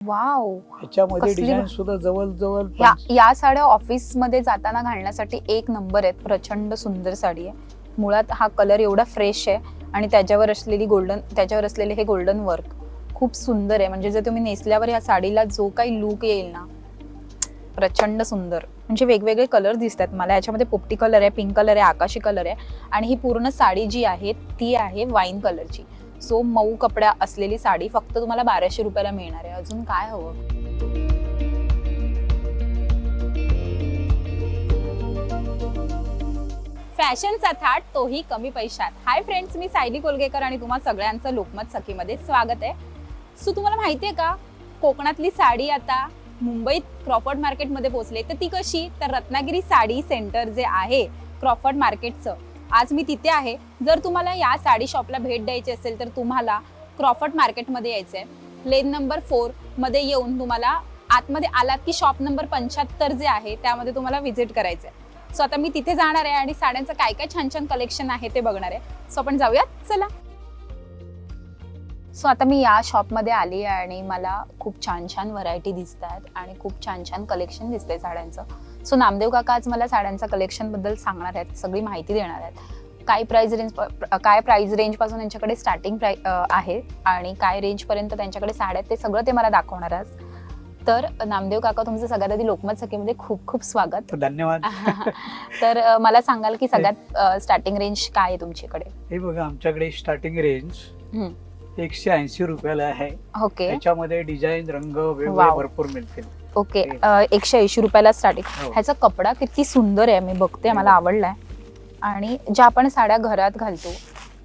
Wow. ह्याच्यामध्ये कसली design सुद्धा जवळ जवळ या या साड्या ऑफिसमध्ये जाताना घालण्यासाठी एक नंबर आहेत. प्रचंड सुंदर साडी आहे. मुळात हा कलर एवढा फ्रेश आहे आणि त्याच्यावर असलेली गोल्डन त्याच्यावर असलेले हे गोल्डन वर्क खूप सुंदर आहे. म्हणजे जर तुम्ही नेसल्यावर या साडीला जो काही लुक येईल ना प्रचंड सुंदर. म्हणजे वेगवेगळे कलर दिसतात. मला याच्यामध्ये पोपटी कलर आहे पिंक कलर आहे आकाशी कलर आहे. आणि ही पूर्ण साडी जी आहे ती आहे वाईन कलरची सो मऊ कपड्या असलेली साडी फक्त तुम्हाला बाराशे रुपयाला मिळणार आहे. अजून काय हवं? फॅशनचा थाट तोही कमी पैशात. हाय फ्रेंड्स मी सायली कोलगेकर आणि तुम्हा सगळ्यांचं लोकमत सखीमध्ये स्वागत आहे. सो तुम्हाला माहिती आहे का? कोकणातली साडी आता मुंबईत क्रॉफर्ड मार्केटमध्ये पोहोचले तर ती कशी? तर रत्नागिरी साडी सेंटर जे आहे क्रॉफर्ड मार्केटचं आज मी तिथे आहे. जर तुम्हाला या साडी शॉपला भेट द्यायची असेल तर तुम्हाला क्रॉफर्ड मार्केटमध्ये यायचं आहे लेन नंबर फोरमध्ये येऊन तुम्हाला आतमध्ये आलात की शॉप नंबर पंच्याहत्तर जे आहे त्यामध्ये तुम्हाला व्हिजिट करायचं आहे सो आता मी तिथे जाणार आहे आणि साड्यांचं काय काय छान छान कलेक्शन आहे ते बघणार आहे. सो आपण जाऊयात. चला. सो आता मी या शॉपमध्ये आली आहे आणि मला खूप छान छान व्हरायटी दिसत आहेत आणि खूप छान छान कलेक्शन दिसतंय साड्यांचं. सो नामदेव काका आज मला साड्यांच्या कलेक्शनबद्दल सांगणार आहेत सगळी माहिती देणार आहेत. काय प्राइस रेंज काय प्राइस रेंजपासून त्यांच्याकडे स्टार्टिंग प्राइ आहे आणि काय रेंज पर्यंत त्यांच्याकडे साड्या आहेत ते सगळं ते मला दाखवणार आहेत. तर नामदेव काका तुमचं सगळ्यात आधी लोकमत सखीमध्ये खूप खूप स्वागत. धन्यवाद. तर मला सांगाल की सगळ्यात स्टार्टिंग रेंज काय आहे तुमच्याकडे? हे बघा आमच्याकडे स्टार्टिंग रेंज. एकशे ऐंशी रुपयाला आहे. ओके. त्याच्यामध्ये डिझाईन रंग वेगवेगळे वाव. भरपूर मिळतील. ओके एकशे ऐंशी रुपयाला स्टार्टिंग हो. ह्याचा कपडा किती सुंदर आहे मी बघते मला आवडलाय. आणि ज्या आपण साड्या घरात घालतो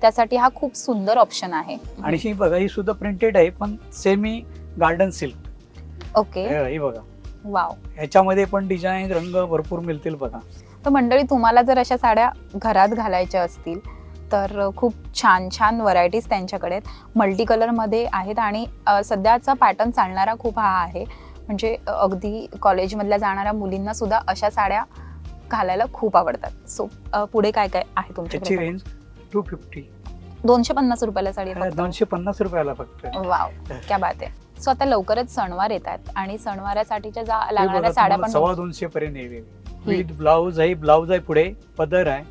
त्यासाठी हा खूप सुंदर ऑप्शन आहे. आणि ही बघा ही सुद्धा प्रिंटेड आहे पण सेमी गार्डन सिल्क ओके. ही बघा. वाव. ह्याच्यामध्ये पण डिझाईन रंग भरपूर मिळतील बघा. तर मंडळी तुम्हाला जर अशा साड्या घरात घालायच्या असतील तर खूप छान छान व्हरायटीज त्यांच्याकडे आहेत. मल्टी कलरमध्ये आहेत आणि सध्याचा पॅटर्न चालणारा खूप हा आहे. म्हणजे अगदी कॉलेजमधल्या जाणाऱ्या मुलींना सुद्धा अशा साड्या घालायला खूप आवडतात. सो पुढे काय काय आहे तुमच्याकडे? रेंज टू फिफ्टी दोनशे पन्नास रुपयाला साडी. दोनशे पन्नास रुपयाला फक्त. वाव क्या बात आहे. सो आता लवकरच सणवार येतात आणि सणवारासाठीच्या लागणाऱ्या साड्या पण सव्वा दोनशे पर्यंत ब्लाऊज आहे ब्लाऊज आहे पुढे पदर आहे.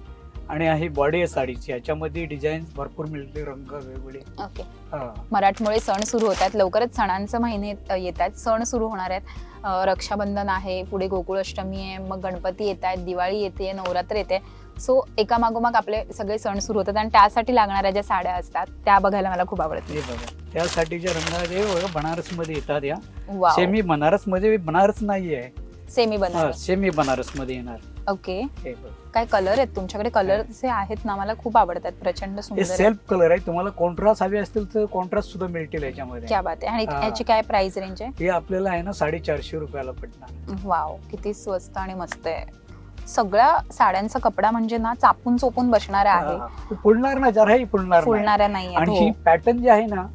आणि आहे बॉडी आहे साडीची. याच्यामध्ये डिझाईन भरपूर मिळते रंग वेगवेगळे. ओके. हा. मराठमोळे सण सुरू होत आहेत लवकरच सणांचे महिने येत आहेत सण सुरू होणार आहेत. अं, रक्षाबंधन आहे पुढे गोकुळाष्टमी आहे मग गणपती येत आहेत दिवाळी येते नवरात्र येते. सो एका मागोमाग आपले सगळे सण सुरू होतात आणि त्यासाठी लागणाऱ्या ज्या साड्या असतात त्या बघायला मला खूप आवडतात. हे बघा. त्यासाठीच्या रंगाचे बघा बनारसमध्ये येतात या. सेमी बनारसमध्ये बनारस नाही आहे सेमी हा, बनारस सेमी बनारसमध्ये येणार. ओके. हे बघा. काय कलर आहेत? तुमच्याकडे कलर जे आहेत ना मला खूप आवडतात. प्रचंड हे सुंदर आहेत. सेल्फ कलर आहे. तुम्हाला कॉन्ट्रास्ट हवे असतील तर कॉन्ट्रास्ट सुद्धा मिळतील याच्यामध्ये. क्या बात आहे. आणि हा. याची काय प्राइस रेंज आहे? हे आपल्याला आहे ना साडेचारशे रुपयाला पडणार. वाव किती स्वस्त आणि मस्त आहे. सगळ्या साड्यांचा कपडा म्हणजे ना चापून चोपून बसणारा आहे. हा. फुलणार ना जराही फुलणार नाही. फुलणाऱ्या नाही आणि ही. पॅटर्न जी आहे ना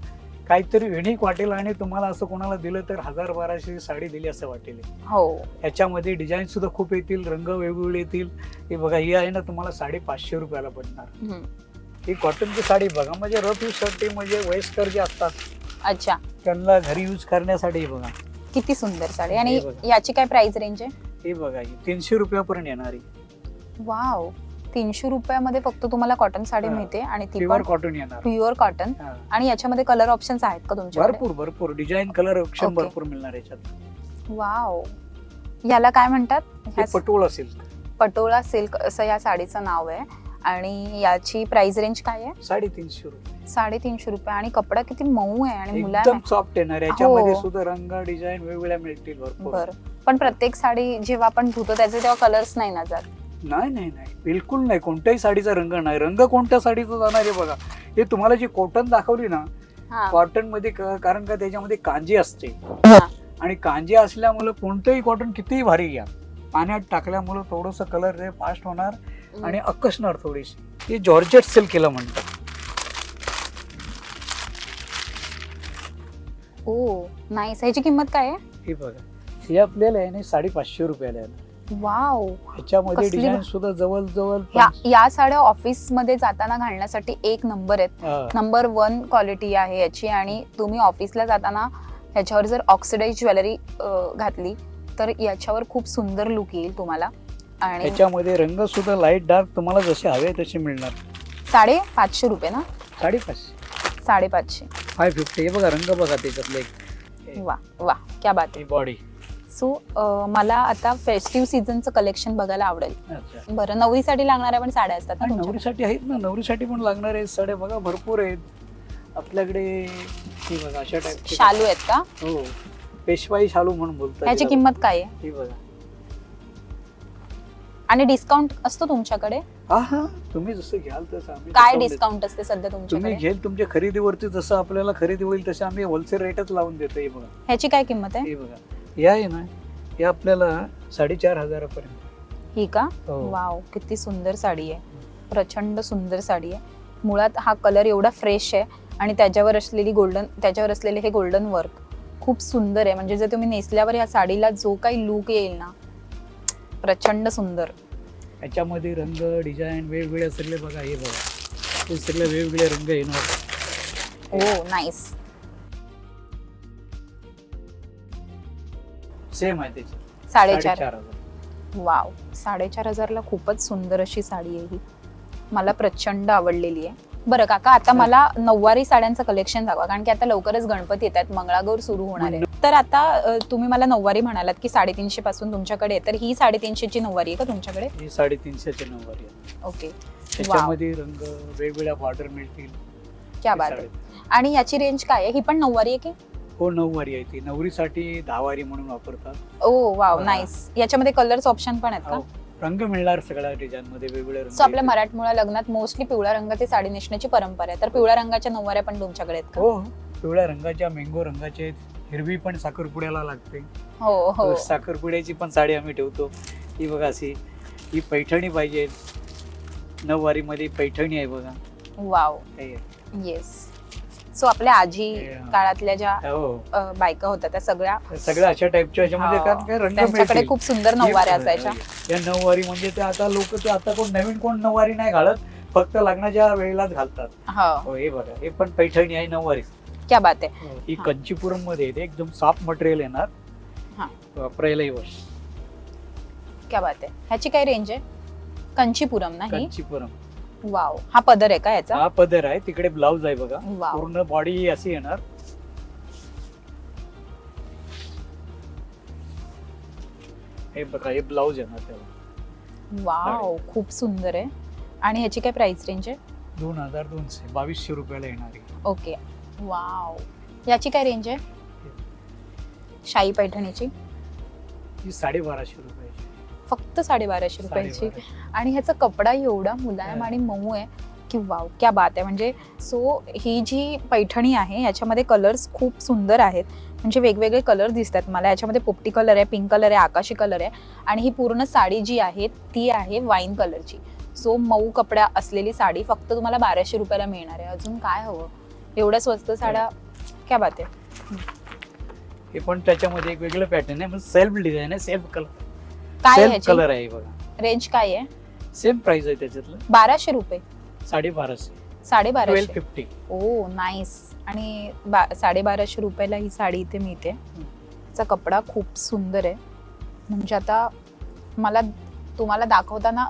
काहीतरी युनिक वाटेल आणि तुम्हाला असं कोणाला दिलं तर हजार बाराशे साडी दिली असं वाटेल. हो. याच्यामध्ये डिझाईन सुद्धा खूप येतील रंग वेगवेगळे येतील. हे बघा ही आहे ना तुम्हाला साडे पाचशे रुपयाला पडणार. ही कॉटनची साडी बघा म्हणजे रफ यूजसाठी म्हणजे वयस्कर जे असतात अच्छा. त्यांना घरी यूज करण्यासाठी बघा. किती सुंदर साडी. आणि. याची काय प्राइस रेंज आहे? हे बघा ही तीनशे रुपयापर्यंत येणारी. वाव तीनशे रुपयामध्ये फक्त तुम्हाला कॉटन साडी. मिळते आणि ती प्युअर पण कॉटन येणार. Pure cotton. आणि याच्यामध्ये कलर ऑप्शन्स आहेत का तुमच्याकडे? भरपूर भरपूर. Design colour option. भरपूर मिळणार याच्यात. वाव याला काय म्हणतात? पटोळ असेल पटोळा सिल्क असं या साडीचं नाव आहे. आणि याची प्राइस रेंज काय आहे? साडेतीनशे रुपये. साडेतीनशे रुपये. आणि कपडा किती मऊ आहे आणि मुलांना सॉफ्ट येणार. याच्यामध्ये हो. सुद्धा रंग डिझाईन वेगवेगळ्या मिळतील बर. पण प्रत्येक साडी जेव्हा आपण धुतो त्याचे तेव्हा कलर्स नाही ना जात. नाही नाही नाही. बिलकुल नाही. कोणत्याही साडीचा रंग नाही. रंग कोणत्या साडीचा जाणार आहे बघा. हे तुम्हाला जी कॉटन दाखवली ना हा. कॉटनमध्ये क- कारण का त्याच्यामध्ये कांजी असते. हा. आणि कांजी असल्यामुळे कोणतंही कॉटन कितीही भारी घ्या. पाण्यात टाकल्यामुळे थोडस कलर हे फास्ट होणार आणि अकसणार थोडीशी. हे जॉर्जेट सिल्क केलं म्हणतात. ओ नाईस ह्याची किंमत काय आहे? हे बघा. हे आपल्याला आहे ना साडेपाचशे रुपयाला आहे. वाव. ह्याच्यामध्ये कसली डिझाईन सुद्धा जवळ जवळ या या साड्या ऑफिसमध्ये जाताना घालण्यासाठी एक नंबर आहेत. हा. नंबर वन क्वालिटी आहे याची आणि तुम्ही ऑफिसला जाताना ह्याच्यावर जर ऑक्सिडाईज ज्वेलरी घातली तर याच्यावर खूप सुंदर लुक येईल तुम्हाला. आणि याच्यामध्ये रंग सुद्धा लाइट डार्क तुम्हाला जसे हवे तसे मिळणार. साडे पाचशे रुपये ना? साडेपाचशे. साडेपाचशे. फाय फिफ्टी हे बघा रंग बघा त्याच्यातले. वा वा क्या बात ही बॉडी सो मला आता फेस्टिव्ह सीझनचं कलेक्शन बघायला आवडेल. अच्छा. बरं नवरीसाठी लागणाऱ्या पण साड्या असतात आणि? नवरीसाठी आहेत ना नवरीसाठी पण लागणार आहेत साड्या. बघा भरपूर आहेत. आपल्याकडे ही बघा अशा टाईप शालू आहेत का? हो. पेशवाई शालू म्हणून बोलतात तिला. किंमत काय आहे? ही बघा. आणि डिस्काउंट असतो तुमच्याकडे? हा हा तुम्ही जसं घ्याल तसं आम्ही काय discount देतो. डिस्काउंट असते सध्या तुम्ही तुमच्याकडे घेल तुमच्या खरेदीवरती जसं आपल्याला खरेदी होईल तसं आम्ही होलसेल रेटच लावून देतो हे बघा. ह्याची काय किंमत आहे? हे बघा. या आहे ना हे आपल्याला साडेचार हजारापर्यंत. ही का? हो. वाव किती सुंदर साडी आहे. प्रचंड सुंदर साडी आहे. मुळात हा कलर एवढा फ्रेश आहे आणि त्याच्यावर असलेली गोल्डन त्याच्यावर असलेले हे गोल्डन वर्क खूप सुंदर आहे. म्हणजे जर तुम्ही नेसल्यावर या साडीला जो काही लुक येईल ना प्रचंड सुंदर. याच्यामध्ये रंग डिझाईन वेगवेगळे असले बघा हे बघा. हे सगळे वेगवेगळे रंग येणार. हो नाईस सेम आहे त्याची. साडेचार. साडेचार हजार. वाव. साडेचार हजारला खूपच सुंदर अशी साडी आहे ही. मला प्रचंड आवडलेली आहे. बरं काका आता मला नऊवारी साड्यांचं कलेक्शन दाखवा कारण की आता लवकरच गणपती येत आहेत मंगळागौर सुरू होणार आहे. तर आता अ, तुम्ही मला नऊवारी म्हणालात की साडेतीनशे पासून तुमच्याकडे आहे तर ही साडेतीनशेची नऊवारी आहे का तुमच्याकडे? ही साडेतीनशेचे नऊवारी आहे. ओके. त्याच्यामध्ये रंग वेगवेगळ्या बॉर्डर मिळतील. क्या हे बात आहे. साडे- आणि याची रेंज काय आहे? ही पण नऊवारी आहे की? हो नऊवारी आहे ती नवरीसाठी दहावारी म्हणून वापरतात ओ वाव हा. नाईस याच्यामध्ये कलर्स ऑप्शन पण आहेत का हो. रंग मिळणार सगळ्या डिझाईन मध्ये वेगवेगळे रंग सो आपल्या येतील. मराठमोळ्या लग्नात मोस्टली पिवळ्या रंगाची साडी नेसण्याची परंपरा आहे तर पिवळ्या रंगाच्या नऊवाऱ्या पण तुमच्याकडे आहेत का हो हो. पिवळ्या रंगाच्या मेंगो रंगाचे आहेत. हिरवी पण साखरपुड्याला लागते हो हो साखरपुड्याची पण साडी आम्ही ठेवतो ही बघा अशी ही पैठणी पाहिजे नऊवारी मध्ये पैठणी आहे बघा वाव हे आहे. येस सो आपल्या आजी Yeah. काळातल्या ज्या हो. अ, बायका होत्या त्या सगळ्या सगळ्या अशा टाईपच्या ह्याच्यामध्ये. कारण काय रंग त्यांच्याकडे मिळतील. खूप सुंदर नऊवाऱ्या असायच्या. या नऊवारी म्हणजे ते आता लोक ते आता कोण नवीन कोण नऊवारी नाही घालत फक्त लग्नाच्या वेळेलाच घालतात. हो. हो हे बघा हे पण पैठणी आहे नऊवारी. क्या बात आहे. ही हा. कंचीपुरममध्ये येते एकदम सॉफ्ट मटेरियल येणार. हा. वापरायलाही वर्ष. क्या बात आहे. ह्याची काय रेंज आहे? कंचीपुरम ना ही? कंचीपुरम. वाव. हा पदर आहे का याचा? हा पदर आहे. तिकडे ब्लाऊज आहे बघा. वाव. पूर्ण बॉडी अशी येणार. हे बघा हे ब्लाऊज येणार त्याला. वाव खूप सुंदर आहे. आणि ह्याची काय प्राइस रेंज आहे? दोन हजार दोनशे. बावीसशे रुपयाला येणार आहे. ओके. वाव. याची काय रेंज आहे? शाही पैठणीची? ही साडेबाराशे रुपयाची. फक्त साडेबाराशे रुपयाची. आणि ह्याचा कपडा एवढा मुलायम. आणि मऊ आहे की वाव क्या बात आहे. म्हणजे सो ही जी पैठणी आहे याच्यामध्ये कलर्स खूप सुंदर आहेत. म्हणजे वेगवेगळे कलर दिसतात मला. याच्यामध्ये पोपटी कलर आहे पिंक कलर आहे आकाशी कलर आहे. आणि ही पूर्ण साडी जी आहे ती आहे वाईन कलरची सो मऊ कपडा असलेली साडी फक्त तुम्हाला बाराशे रुपयाला मिळणार आहे. अजून काय हवं? एवढ्या स्वस्त साड्या क्या बात आहे. हे पण त्याच्यामध्ये एक वेगळं पॅटर्न आहे सेल्फ डिझाईन आहे सेल्फ कलर काय ह्याची कलर आहे बघा. रेंज काय आहे? सेम प्राइस आहे त्याच्यातलं. बाराशे रुपये. साडेबाराशे. साडेबाराशे. फिफ्टी ओ नाईस आणि बा साडेबाराशे रुपयाला ही साडी इथे मिळते. तिचा कपडा खूप सुंदर आहे. म्हणजे आता मला तुम्हाला दाखवताना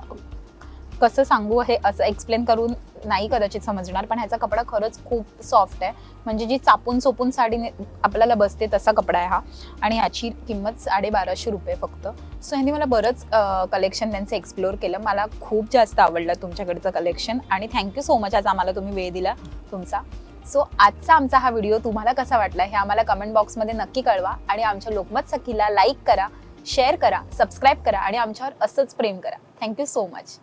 कसं सांगू हे असं एक्सप्लेन करून नाही कदाचित समजणार पण ह्याचा कपडा खरंच खूप सॉफ्ट आहे. म्हणजे जी चापून चोपून साडी आपल्याला बसते तसा कपडा आहे हा. आणि याची किंमत साडेबाराशे रुपये फक्त. सो ह्यांनी मला बरंच कलेक्शन त्यांचं एक्सप्लोअर केलं. मला खूप जास्त आवडलं तुमच्याकडचं कलेक्शन आणि थँक्यू सो मच आज आम्हाला तुम्ही वेळ दिला तुमचा. सो आजचा आमचा हा व्हिडिओ तुम्हाला कसा वाटला हे आम्हाला कमेंट बॉक्समध्ये नक्की कळवा. आणि आमच्या लोकमत सखीला लाईक करा शेअर करा सबस्क्राईब करा आणि आमच्यावर असंच प्रेम करा. Thank you so much